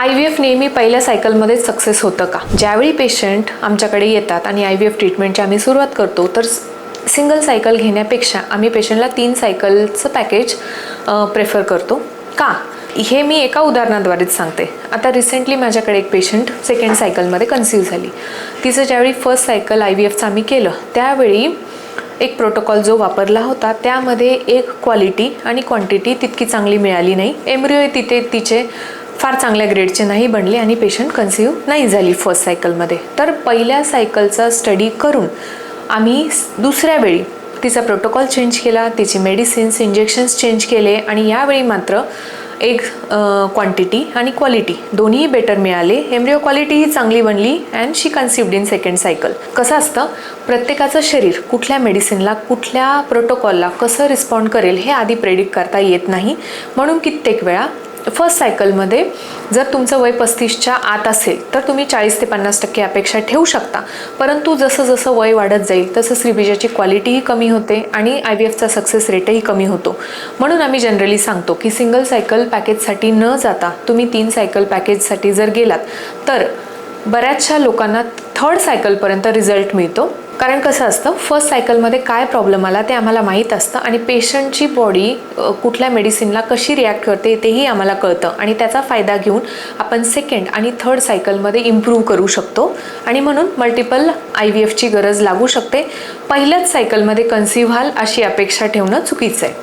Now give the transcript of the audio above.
I V F नेहमी पहिल्या सायकलमध्येच success होतं का? ज्यावेळी पेशंट आमच्याकडे येतात आणि आय व्ही एफ ट्रीटमेंटची आम्ही सुरुवात करतो तर सिंगल सायकल घेण्यापेक्षा आम्ही पेशंटला तीन सायकलचं पॅकेज प्रेफर करतो. का? हे मी एका उदाहरणाद्वारेच सांगते. आता रिसेंटली माझ्याकडे एक पेशंट सेकंड सायकलमध्ये कन्सिव्ह झाली. तिचं ज्यावेळी फर्स्ट सायकल आय व्ही एफचं आम्ही केलं त्यावेळी एक प्रोटोकॉल जो वापरला होता त्यामध्ये एक क्वालिटी आणि क्वांटिटी तितकी चांगली मिळाली नाही. एम्ब्रिओ तिथे तिचे फार चांगल्या ग्रेडचे नाही बनले आणि पेशंट कन्सिव्ह नाही झाली फर्स्ट सायकलमध्ये तर पहिल्या सायकलचा स्टडी करून आम्ही दुसऱ्या वेळी तिचा प्रोटोकॉल चेंज केला तिची मेडिसिन्स इंजेक्शन्स चेंज केले आणि यावेळी मात्र एक क्वांटिटी आणि क्वालिटी दोन्ही बेटर मिळाले. एम्ब्रिओ क्वालिटी ही चांगली बनली and she conceived in second cycle कसं असतं? प्रत्येकाचं शरीर कुठल्या मेडिसिनला कुठल्या प्रोटोकॉलला कसं रिस्पॉन्ड करेल हे आधी प्रेडिक्ट करता येत नाही. म्हणून कित्येक वेळा फर्स्ट सायकलमध्ये जर तुमचं वय पस्तीसच्या आत असेल तर तुम्ही चाळीस ते पन्नास टक्के अपेक्षा ठेवू शकता. परंतु जसं जसं वय वाढत जाईल तसं श्रीबीजाची क्वालिटीही कमी होते आणि आय व्ही एफचा सक्सेस रेटही कमी होतो. म्हणून आम्ही जनरली सांगतो की सिंगल सायकल पॅकेजसाठी न जाता तुम्ही तीन सायकल पॅकेजसाठी जर गेलात तर बऱ्याचशा लोकांना थर्ड सायकलपर्यंत रिझल्ट मिळतो. कारण कसं असतं फर्स्ट सायकलमध्ये काय प्रॉब्लेम आला ते आम्हाला माहीत असतं आणि पेशंटची बॉडी कुठल्या मेडिसिनला कशी रिॲक्ट करते तेही आम्हाला कळतं. आणि त्याचा फायदा घेऊन आपण सेकंड आणि थर्ड सायकलमध्ये इम्प्रूव्ह करू शकतो. आणि म्हणून मल्टिपल आय व्ही एफची गरज लागू शकते. पहिल्याच सायकलमध्ये कन्सिव्ह व्हाल अशी अपेक्षा ठेवणं चुकीचं आहे.